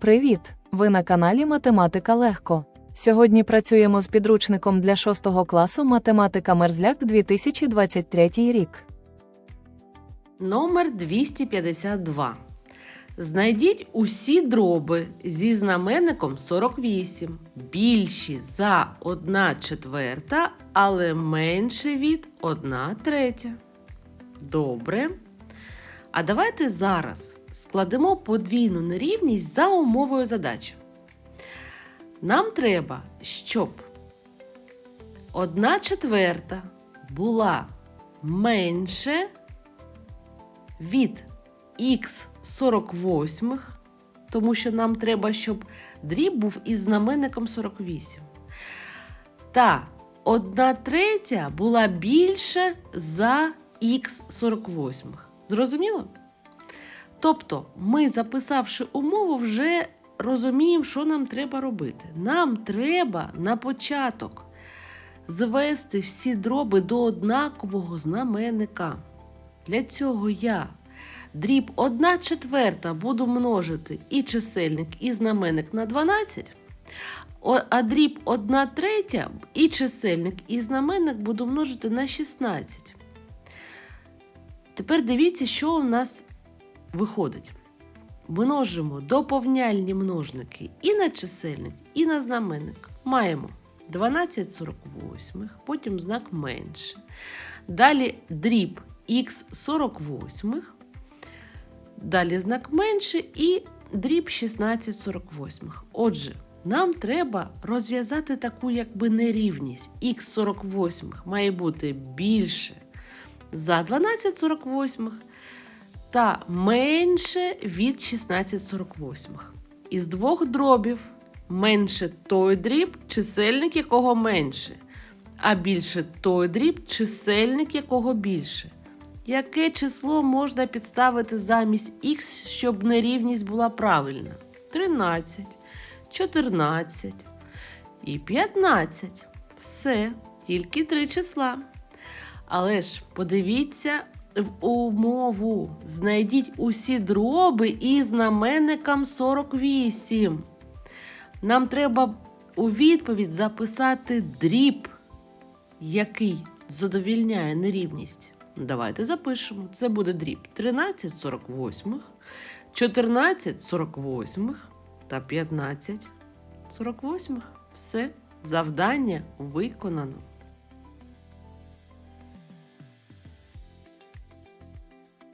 Привіт! Ви на каналі Математика Легко. Сьогодні працюємо з підручником для 6 класу Математика Мерзляк 2023 рік. Номер 252. Знайдіть усі дроби зі знаменником 48, більші за 1 четверта, але менше від 1 третя. Добре. А давайте зараз складемо подвійну нерівність за умовою задачі. Нам треба, щоб 1 четверта була менше від х 48, тому що нам треба, щоб дріб був із знаменником 48. Та 1 третя була більше за х 48. Зрозуміло? Тобто, ми, записавши умову, вже розуміємо, що нам треба робити. Нам треба на початок звести всі дроби до однакового знаменника. Для цього я дріб 1 четверта буду множити і чисельник, і знаменник на 12, а дріб 1 третя і чисельник, і знаменник буду множити на 16. Тепер дивіться, що у нас виходить. Множимо доповняльні множники і на чисельник, і на знаменник. Маємо 12 48, потім знак менше. Далі дріб х 48, далі знак менше і дріб 16 48. Отже, нам треба розв'язати таку якби нерівність. х 48 має бути більше за 12 48 та менше від 16 48. Із двох дробів менше той дріб, чисельник якого менше, а більше той дріб, чисельник якого більше. Яке число можна підставити замість х, щоб нерівність була правильна? 13, 14 і 15. Все, тільки три числа. Але ж подивіться в умову. Знайдіть усі дроби із знаменником 48. Нам треба у відповідь записати дріб, який задовільняє нерівність. Давайте запишемо. Це буде дріб 13 48, 14 48 та 15 48. Все, завдання виконано.